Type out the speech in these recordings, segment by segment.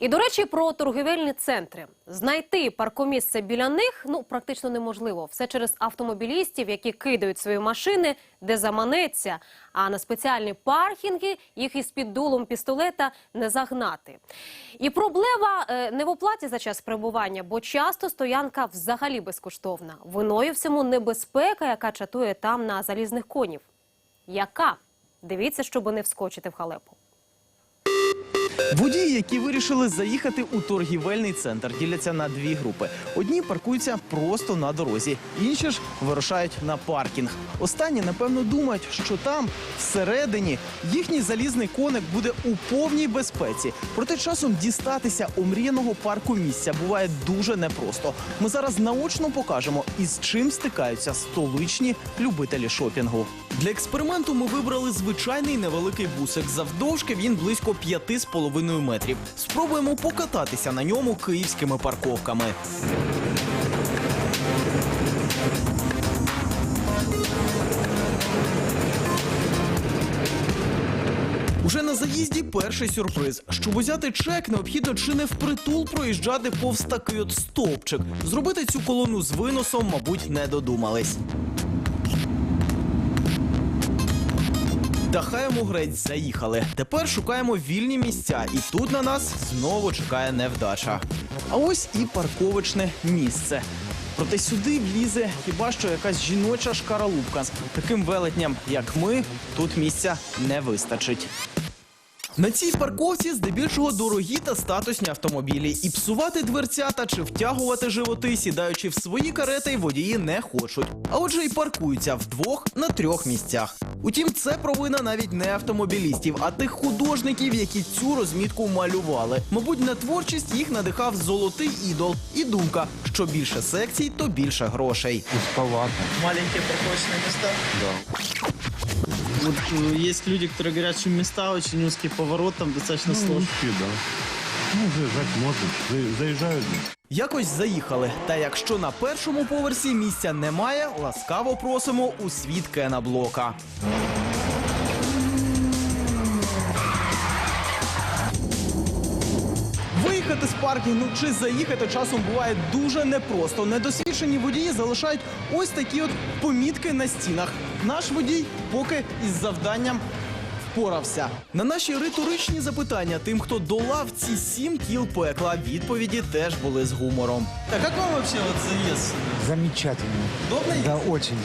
І до речі, про торгівельні центри знайти паркомісце біля них ну практично неможливо. Все через автомобілістів, які кидають свої машини, де заманеться. А на спеціальні паркінги їх із під дулом пістолета не загнати. І проблема е, не в оплаті за час перебування, бо часто стоянка взагалі безкоштовна. Виною всьому небезпека, яка чатує там на залізних конів. Яка? Дивіться, щоб не вскочити в халепу. Водії, які вирішили заїхати у торгівельний центр, діляться на дві групи. Одні паркуються просто на дорозі, інші ж вирушають на паркінг. Останні, напевно, думають, що там, всередині, їхній залізний коник буде у повній безпеці. Проте часом дістатися омріяного парку місця буває дуже непросто. Ми зараз наочно покажемо, із чим стикаються столичні любителі шопінгу. Для експерименту ми вибрали звичайний невеликий бусик. Завдовжки він близько 5,5 метрів. Спробуємо покататися на ньому київськими парковками. Уже на заїзді перший сюрприз. Щоб узяти чек, необхідно чи не впритул проїжджати повз такий от стовпчик. Зробити цю колону з виносом, мабуть, не додумались. Дахаємо грець заїхали. Тепер шукаємо вільні місця, і тут на нас знову чекає невдача. А ось і парковочне місце. Проте сюди влізе хіба що якась жіноча шкаралупка. Таким велетням, як ми, тут місця не вистачить. На цій парковці здебільшого дорогі та статусні автомобілі. І псувати дверцята чи втягувати животи, сідаючи в свої карети, водії не хочуть. А отже, і паркуються вдвох на трьох місцях. Утім, це провина навіть не автомобілістів, а тих художників, які цю розмітку малювали. Мабуть, на творчість їх надихав золотий ідол і думка: що більше секцій, то більше грошей. Узковато. маленькие парковочные места. Да. Вот э, есть люди, которые говорят, что места очень узкие, поворот, там достаточно Ну, сложно. узкие, да. Ну, заїжджати можна. За- Заезжают. Якось заїхали. Та якщо на першому поверсі місця немає, ласкаво просимо у світ Кена Блока. Виїхати з паркінгу чи заїхати часом буває дуже непросто. Недосвідчені водії залишають ось такі от помітки на стінах. Наш водій поки із завданням впорався. На наші риторичні запитання тим, хто долав ці сім кіл пекла, відповіді теж були з гумором. Так как вам вообще вот заезд? Замечательно. Удобно Да, очень.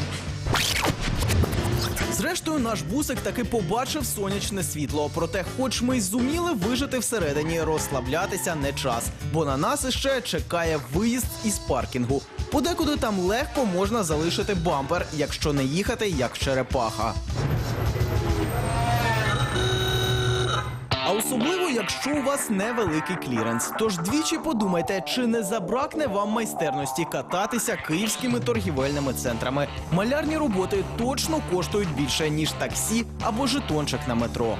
Зрештою, наш бусик таки побачив сонячне світло. Проте, хоч ми й зуміли вижити всередині, розслаблятися не час, бо на нас іще чекає виїзд із паркінгу. Подекуди там легко можна залишити бампер, якщо не їхати як черепаха. А особливо, якщо у вас невеликий кліренс. Тож двічі подумайте, чи не забракне вам майстерності кататися київськими торгівельними центрами. Малярні роботи точно коштують більше ніж таксі або жетончик на метро.